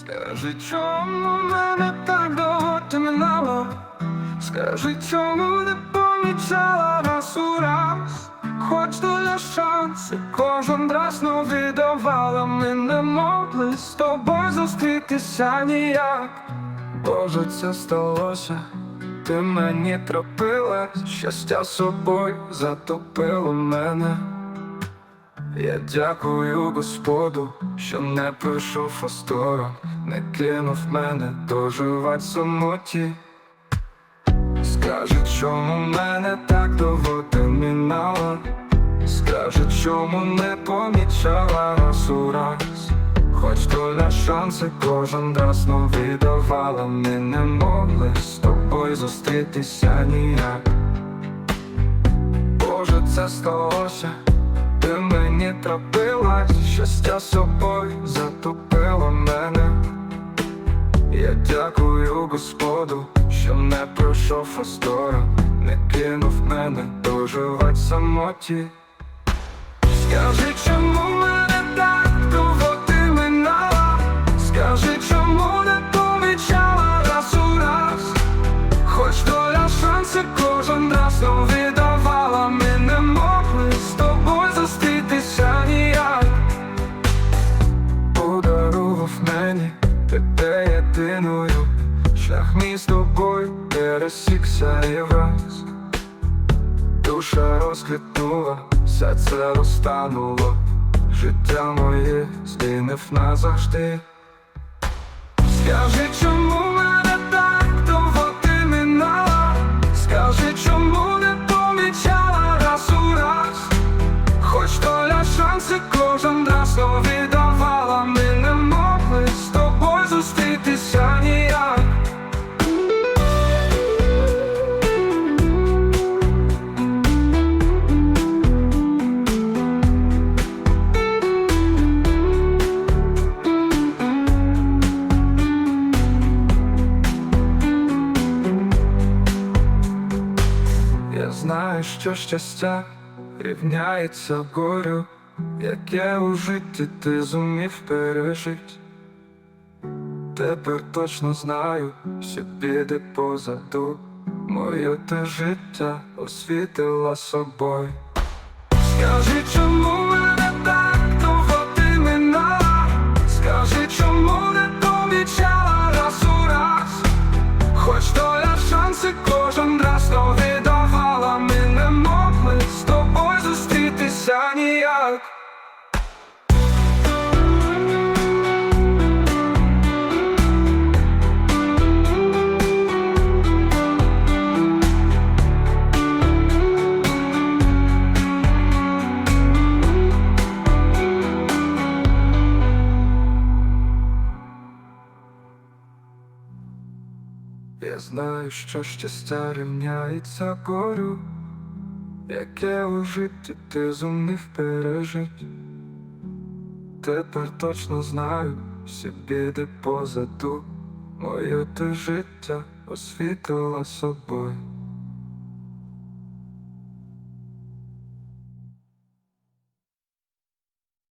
Скажи, чому мене так довго ти минала? Скажи, чому не помічала раз у раз? Хоч доля шанси, кожен раз не віддавала, ми не могли з тобою зустрітися ніяк. Боже, це сталося, ти мені трапилась, щастя собою затопило мене. Я дякую Господу, що не пройшов осторонь, не кинув мене доживать самоті. Скажи, чому мене так довго ти мінала? Скажи, чому не помічала раз у раз? Хоч доля шанси кожен раз но віддавала, ми не могли з тобою зустрітися ніяк. Боже, це сталося, мені трапилась, щастя собою затопило мене. Я дякую Господу, що не пройшов остора, не кинув мене доживать самоті. Скажи, чому Душа все серце розтануло, життя моє змінив назавжди. Скажи, чому знаю, що щастя рівняється горю, яке у житті ти зумів пережити. Тепер точно знаю, що піде позаду. Моє те життя освітила собою. Я знаю, що щастя рівняється горю, яке у житті ти зумів пережить. Тепер точно знаю, всі біди позаду, моє те життя освітила собою.